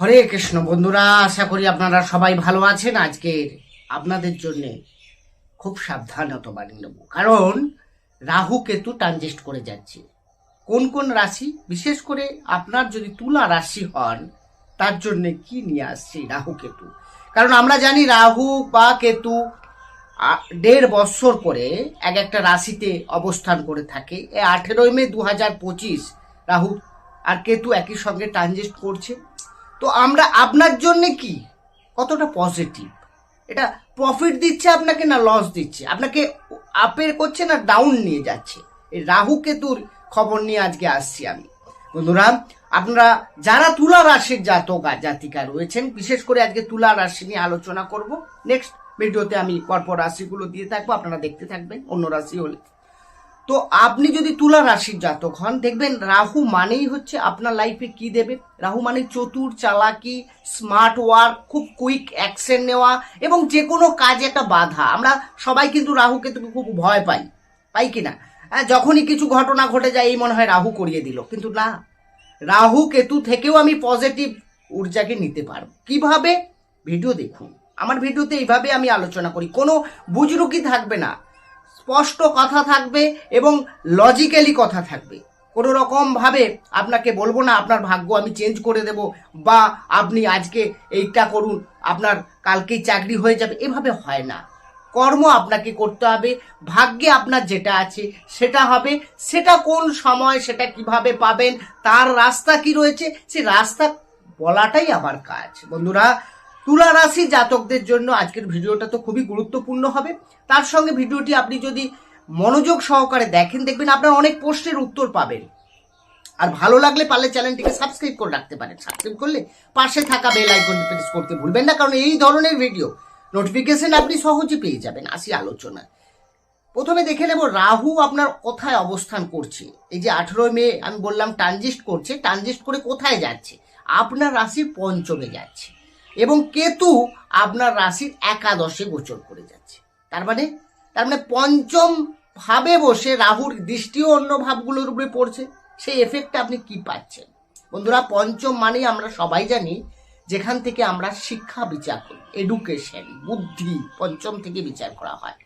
হরে কৃষ্ণ, বন্ধুরা, আশা করি আপনারা সবাই ভালো আছেন। আজকের আপনাদের জন্য খুব সাবধানতা বানিয়ে নেব। কারণ রাহু কেতু ট্রানজিস্ট করে যাচ্ছে। কোন কোন রাশি? বিশেষ করে আপনার যদি তুলা রাশি হন, তার জন্য কি নিয়ে আসছি রাহু কেতু? কারণ আমরা জানি রাহু বা কেতু দেড় বছর করে এক একটা রাশিতে অবস্থান করে থাকে। এ আঠেরোই মে দু হাজার পঁচিশ রাহু আর কেতু একই সঙ্গে ট্রানজিস্ট করছে। তো আমরা আপনার জন্যে কি? কতটা পজিটিভ এটা প্রফিট দিচ্ছে আপনাকে না লস দিচ্ছে? আপনাকে আপের করছে না ডাউন নিয়ে যাচ্ছে? এই রাহু কেতুর খবর নিয়ে আজকে আসছি আমি। বন্ধুরা, আপনারা যারা তুলা রাশির জাতক জাতিকা রয়েছেন, বিশেষ করে আজকে তুলা রাশি নিয়ে আলোচনা করব। নেক্সট ভিডিওতে আমি পরপর রাশিগুলো দিয়ে থাকব, আপনারা দেখতে থাকবেন, অন্য রাশি হলে। তো আপনি যদি তুলা রাশির জাতক হন, দেখবেন রাহু মানেই হচ্ছে আপনার লাইফে কি দেবে? রাহু মানে চতুর, চালাকি স্মার্ট ওয়ার্ক খুব কুইক অ্যাকশন নেওয়া এবং যে কোনো কাজে একটা বাধা। আমরা সবাই কিন্তু রাহুকে তো খুব ভয় পাই। পাই কি না যখনই কিছু ঘটনা ঘটে যায়, এই মনে হয় রাহু করিয়ে দিল। কিন্তু না, রাহু কেতু থেকেও আমি পজিটিভ ঊর্জাকে নিতে পারব। কীভাবে? ভিডিও দেখুন। আমার ভিডিওতে এইভাবে আমি আলোচনা করি। কোনো বুজরুকি থাকবে না। স্পষ্ট কথা থাকবে এবং লজিক্যালি কথা থাকবে। কোনো রকম ভাবে আপনাকে বলব না, আপনার ভাগ্য আমি চেঞ্জ করে দেব বা আপনি আজকে এইটা করুন, আপনার কালকেই চাকরি হয়ে যাবে, এভাবে হয় না। কর্ম আপনাকে করতে হবে, ভাগ্যে আপনার যেটা আছে সেটা হবে, সেটা কোন সময় সেটা কীভাবে পাবেন, তার রাস্তা কি রয়েছে, সে রাস্তা বলাটাই আমার কাজ। বন্ধুরা তুলা রাশি জাতকদের জন্য আজকের ভিডিওটা তো খুবই গুরুত্বপূর্ণ হবে। তার সঙ্গে ভিডিওটি আপনি যদি মনোযোগ সহকারে দেখেন, দেখবেন আপনার অনেক প্রশ্নের উত্তর পাবেন। আর ভালো লাগলে পারলে চ্যানেলটিকে সাবস্ক্রাইব করে রাখতে পারেন। সাবস্ক্রাইব করলে পাশে থাকা বেল আইকনটি প্রেস করতে ভুলবেন না, কারণ এই ধরনের ভিডিও নোটিফিকেশন আপনি সহজে পেয়ে যাবেন। আসি আলোচনা। প্রথমে দেখে নেব রাহু আপনার কোথায় অবস্থান করছে। এই যে আঠেরোই মে, আমি বললাম ট্রানজিস্ট করছে। ট্রানজিস্ট করে কোথায় যাচ্ছে? আপনার রাশির পঞ্চমে যাচ্ছে। এবং কেতু আপনার রাশির একাদশে গোচর করে যাচ্ছে। তার মানে তার মানে পঞ্চম ভাবে বসে রাহুর দৃষ্টিও অন্য ভাবগুলোর উপরে পড়ছে। সেই এফেক্টটা আপনি কি পাচ্ছেন? বন্ধুরা, পঞ্চম মানে আমরা সবাই জানি যেখান থেকে আমরা শিক্ষা বিচার করি এডুকেশন বুদ্ধি, পঞ্চম থেকে বিচার করা হয়।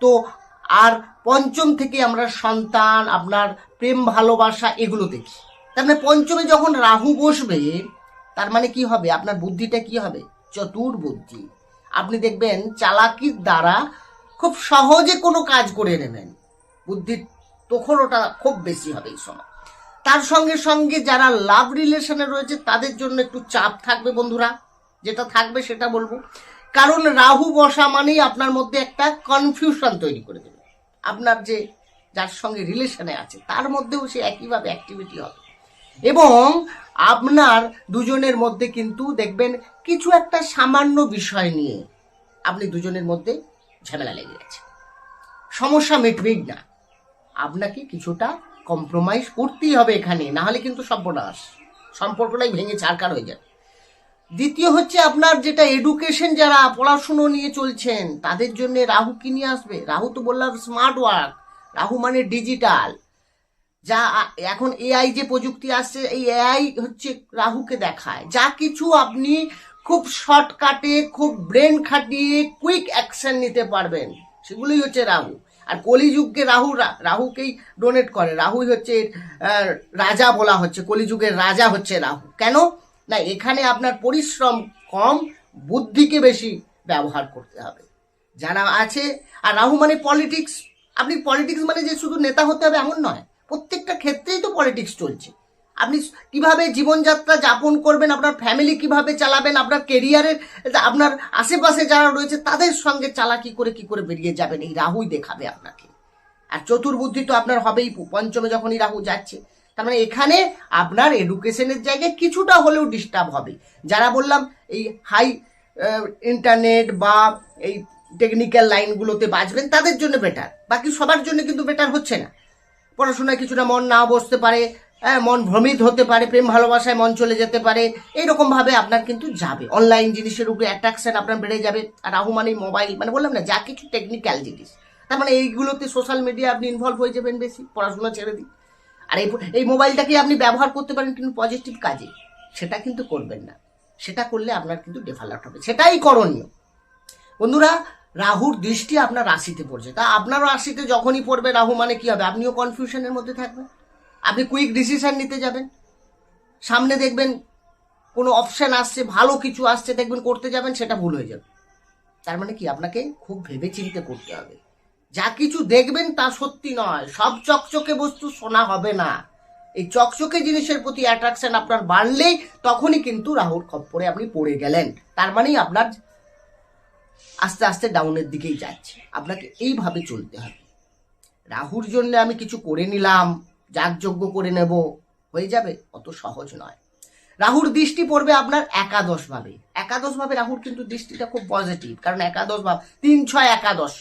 তো আর পঞ্চম থেকে আমরা সন্তান, আপনার প্রেম, ভালোবাসা এগুলো দেখি। তার মানে পঞ্চমে যখন রাহু বসবে তার মানে কি হবে? আপনার বুদ্ধিটা কি হবে? চতুর বুদ্ধি। আপনি দেখবেন চালাকির দ্বারা খুব সহজে কোনো কাজ করে নেবেন। বুদ্ধির তখন ওটা খুব বেশি হবে এই সময়। তার সঙ্গে সঙ্গে যারা লাভ রিলেশনে রয়েছে, তাদের জন্য একটু চাপ থাকবে বন্ধুরা। যেটা থাকবে সেটা বলব। কারণ রাহু বসা মানেই আপনার মধ্যে একটা কনফিউশন তৈরি করে দেবে। আপনার যে, যার সঙ্গে রিলেশনে আছে, তার মধ্যেও সে একইভাবে অ্যাক্টিভিটি হবে। এবং আপনার দুজনের মধ্যে কিন্তু দেখবেন কিছু একটা সামান্য বিষয় নিয়ে আপনি দুজনের মধ্যে ঝামেলা লেগে গেছে। সমস্যা মিটবেই না। আপনাকে কিছুটা কম্প্রোমাইজ করতেই হবে এখানে, না হলে কিন্তু সর্বনাশ। সম্পর্কটাই ভেঙে ছাড়কার হয়ে যাবে। দ্বিতীয় হচ্ছে আপনার যেটা এডুকেশন যারা পড়াশুনো নিয়ে চলছেন, তাদের জন্য রাহু কি নিয়ে আসবে? রাহু তো বললাম স্মার্ট ওয়ার্ক রাহু মানে ডিজিটাল যা এখন এআই যে প্রযুক্তি আসছে, এই এআই হচ্ছে রাহুকে দেখায়। যা কিছু আপনি খুব শর্টকাটে, খুব ব্রেন খাটিয়ে, কুইক অ্যাকশন নিতে পারবেন। সেগুলোই হচ্ছে রাহু। আর কলিযুগকে রাহু রাহুকেই ডোনেট করে। রাহুই হচ্ছে রাজা বলা হচ্ছে। কলিযুগের রাজা হচ্ছে রাহু। কেন? না, এখানে আপনার পরিশ্রম কম, বুদ্ধিকে বেশি ব্যবহার করতে হবে। যারা আছে, আর রাহু মানে পলিটিক্স, আপনি পলিটিক্স মানে যে শুধু নেতা হতে হবে এমন নয়। প্রত্যেকটা ক্ষেত্রেই তো পলিটিক্স চলছে। আপনি কীভাবে জীবনযাত্রা যাপন করবেন, আপনার ফ্যামিলি কীভাবে চালাবেন, আপনার কেরিয়ারের আপনার আশেপাশে যারা রয়েছে, তাদের সঙ্গে চালাকি করে, কি করে বেরিয়ে যাবেন? এই রাহুই দেখাবে আপনাকে। আর চতুর্বুদ্ধি তো আপনার হবেই, পঞ্চমে যখনই রাহু যাচ্ছে। তার মানে এখানে আপনার এডুকেশনের জায়গায় কিছুটা হলেও ডিস্টার্ব হবে। যারা বললাম, এই হাই ইন্টারনেট বা এই টেকনিক্যাল লাইনগুলোতে বাঁচবেন তাদের জন্য বেটার বাকি সবার জন্য কিন্তু বেটার হচ্ছে না। পড়াশোনায় কিছুটা মন না বসতে পারে হ্যাঁ মন ভ্রমিত হতে পারে, প্রেম ভালোবাসায় মন চলে যেতে পারে এইরকম ভাবে আপনার কিন্তু যাবে। অনলাইন জিনিসের উপরে অ্যাট্রাকশন আপনার বেড়ে যাবে, আর রাহু মানে মোবাইল মানে বললাম না, যা কিছু টেকনিক্যাল জিনিস। তার মানে এইগুলোতে সোশ্যাল মিডিয়া আপনি ইনভলভ হয়ে যাবেন বেশি, পড়াশোনা ছেড়ে দিন। আর এই এই মোবাইলটাকে আপনি ব্যবহার করতে পারেন কিন্তু পজিটিভ কাজে? সেটা কিন্তু করবেন না। সেটা করলে আপনার কিন্তু ডেভেলপ হবে। সেটাই করণীয়। বন্ধুরা রাহুর দৃষ্টি আপনার রাশিতে পড়ছে। তা আপনার রাশিতে যখনই পড়বে রাহু মানে কি হবে? আপনিও কনফিউশনের মধ্যে থাকবেন। আপনি কুইক ডিসিশন নিতে যাবেন। সামনে দেখবেন কোনো অপশান আসছে, ভালো কিছু আসছে, দেখবেন করতে যাবেন, সেটা ভুল হয়ে যাবে। তার মানে কি? আপনাকে খুব ভেবে চিন্তে করতে হবে। যা কিছু দেখবেন তা সত্যি নয়। সব চকচকে বস্তু শোনা হবে না। এই চকচকে জিনিসের প্রতি অ্যাট্রাকশন আপনার বাড়লেই তখনই কিন্তু রাহুর খপ্পরে আপনি পড়ে গেলেন। তার মানেই আপনার আস্তে আস্তে ডাউনের দিকেই যাচ্ছে। আপনাকে এইভাবে চলতে হবে। রাহুর জন্য আমি কিছু করে নিলাম, যাগযজ্ঞ করে নেব, হয়ে যাবে? অত সহজ নয়। রাহুর দৃষ্টি পড়বে আপনার একাদশভাবে। একাদশ ভাবে রাহুর কিন্তু দৃষ্টিটা খুব পজিটিভ কারণ একাদশ ভাব তিন, ছয়, একাদশ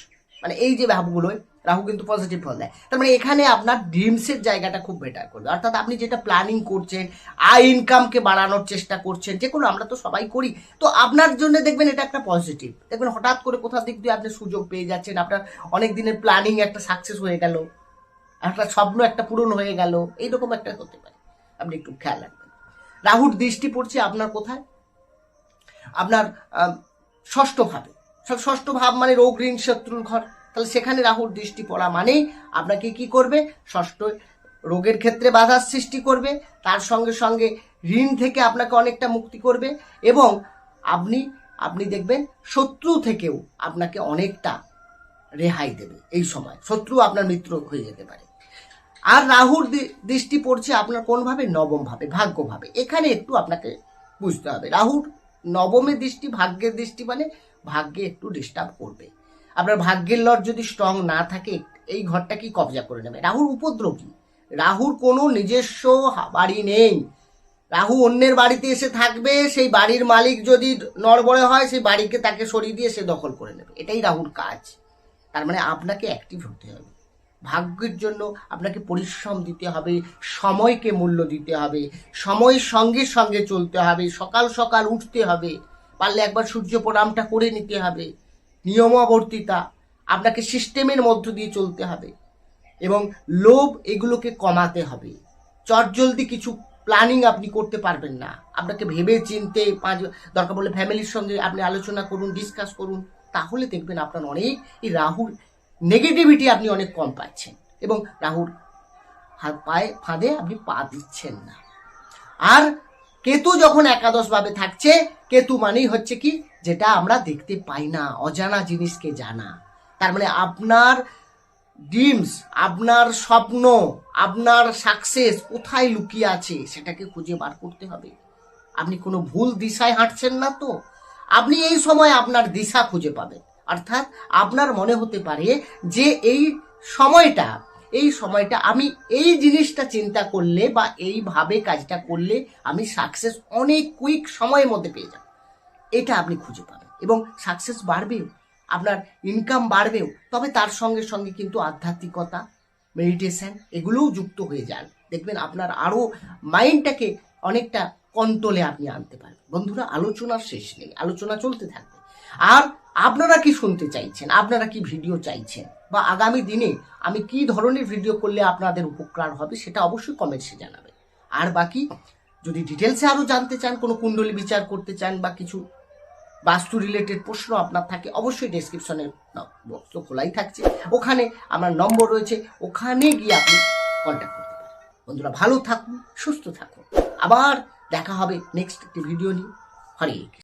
মানে এই যে ভাবগুলো রাহু কিন্তু পজিটিভ ফল দেয়। তার মানে এখানে আপনার ড্রিমসের জায়গাটা খুব বেটার করবে। অর্থাৎ আপনি যেটা প্ল্যানিং করছেন আয় ইনকামকে বাড়ানোর চেষ্টা করছেন যেগুলো আমরা তো সবাই করি। তো আপনার জন্য দেখবেন এটা একটা পজিটিভ দেখবেন হঠাৎ করে কোথাও দিক দিয়ে আপনি সুযোগ পেয়ে যাচ্ছেন, আপনার অনেক দিনের প্ল্যানিং একটা সাকসেস হয়ে গেল, একটা স্বপ্ন একটা পূরণ হয়ে গেল, এইরকম একটা হতে পারে। আপনি একটু খেয়াল রাখবেন। রাহুর দৃষ্টি পড়ছে আপনার কোথায়? আপনার ষষ্ঠ ভাবে। ষষ্ঠ ভাব মানে রোগ, ঋণ, শত্রুর ঘর। তাহলে সেখানে রাহুর দৃষ্টি পড়া মানেই আপনাকে কি করবে? ষষ্ঠ রোগের ক্ষেত্রে বাধার সৃষ্টি করবে। তার সঙ্গে সঙ্গে ঋণ থেকে আপনাকে অনেকটা মুক্তি করবে এবং আপনি আপনি দেখবেন শত্রু থেকেও আপনাকে অনেকটা রেহাই দেবে এই সময়। শত্রু আপনার মিত্র হয়ে যেতে পারে। আর রাহুর দৃষ্টি পড়ছে আপনার কোন নবমভাবে নবম ভাবে, ভাগ্য ভাবে। এখানে একটু আপনাকে বুঝতে হবে। রাহুর নবমের দৃষ্টি ভাগ্যের দৃষ্টি মানে ভাগ্যে একটু ডিস্টার্ব করবে। আপনার ভাগ্যের লট যদি স্ট্রং না থাকে, এই ঘরটা কি কবজা করে নেবে? রাহুর উপদ্রব কি? রাহুর কোনো নিজস্ব বাড়ি নেই। রাহু অন্যের বাড়িতে এসে থাকবে, সেই বাড়ির মালিক যদি নড়বড়ে হয়, সেই বাড়িকে তাকে সরিয়ে দিয়ে সে দখল করে নেবে। এটাই রাহুর কাজ। তার মানে আপনাকে অ্যাক্টিভ হতে হবে। ভাগ্যের জন্য আপনাকে পরিশ্রম দিতে হবে, সময়কে মূল্য দিতে হবে, সময়ের সঙ্গে সঙ্গে চলতে হবে, সকাল সকাল উঠতে হবে, পারলে একবার সূর্য প্রণামটা করে নিতে হবে। নিয়মাবর্তিতা আপনাকে সিস্টেমের মধ্য দিয়ে চলতে হবে এবং লোভ এগুলোকে কমাতে হবে। চটজলদি কিছু প্ল্যানিং আপনি করতে পারবেন না। আপনাকে ভেবে চিনতে পাঁচ দরকার বলে ফ্যামিলির সঙ্গে আপনি আলোচনা করুন ডিসকাস করুন, তাহলে দেখবেন আপনার অনেক, এই রাহুর নেগেটিভিটি আপনি অনেক কম পাচ্ছেন এবং রাহুর হাত পায়ে, ফাঁদে আপনি পা দিচ্ছেন না। আর কেতু যখন একাদশভাবে থাকছে কেতু মানেই হচ্ছে কি, যেটা আমরা দেখতে পাই না, অজানা জিনিসকে জানা। তার মানে আপনার ড্রিমস আপনার স্বপ্ন, আপনার সাকসেস কোথায় লুকিয়ে আছে, সেটাকে খুঁজে বার করতে হবে। আপনি কোনো ভুল দিশায় হাঁটছেন না তো? আপনি এই সময় আপনার দিশা খুঁজে পাবেন। অর্থাৎ আপনার মনে হতে পারে যে এই সময়টা এই সময়টা আমি এই জিনিসটা চিন্তা করলে বা এইভাবে কাজটা করলে আমি সাকসেস অনেক কুইক সময়ের মধ্যে পেয়ে যাব। এটা আপনি খুঁজে পাবেন এবং সাকসেস বাড়বেও, আপনার ইনকাম বাড়বেও, তবে তার সঙ্গে সঙ্গে কিন্তু আধ্যাত্মিকতা মেডিটেশন এগুলোও যুক্ত হয়ে যান। দেখবেন আপনার আরও মাইন্ডটাকে অনেকটা কন্ট্রোলে আপনি আনতে পারবেন। বন্ধুরা, আলোচনার শেষ নেই, আলোচনা চলতে থাকবে। আর আপনারা কি শুনতে চাইছেন? আপনারা কি ভিডিও চাইছেন? বা আগামী দিনে আমি কি ধরনের ভিডিও করলে আপনাদের উপকার হবে সেটা অবশ্যই কমেন্টসে জানাবেন। আর বাকি, যদি ডিটেলসে আরও জানতে চান, কোনো কুণ্ডলী বিচার করতে চান বা কিছু বাস্তু রিলেটেড প্রশ্ন আপনার থাকে, অবশ্যই ডেসক্রিপশনে বক্স খোলাই থাকছে। ওখানে আমার নম্বর রয়েছে, ওখানে গিয়ে আপনি কন্ট্যাক্ট করতে পারেন। বন্ধুরা, ভালো থাকুন, সুস্থ থাকুন। আবার দেখা হবে নেক্সট একটি ভিডিও নিয়ে। হরে।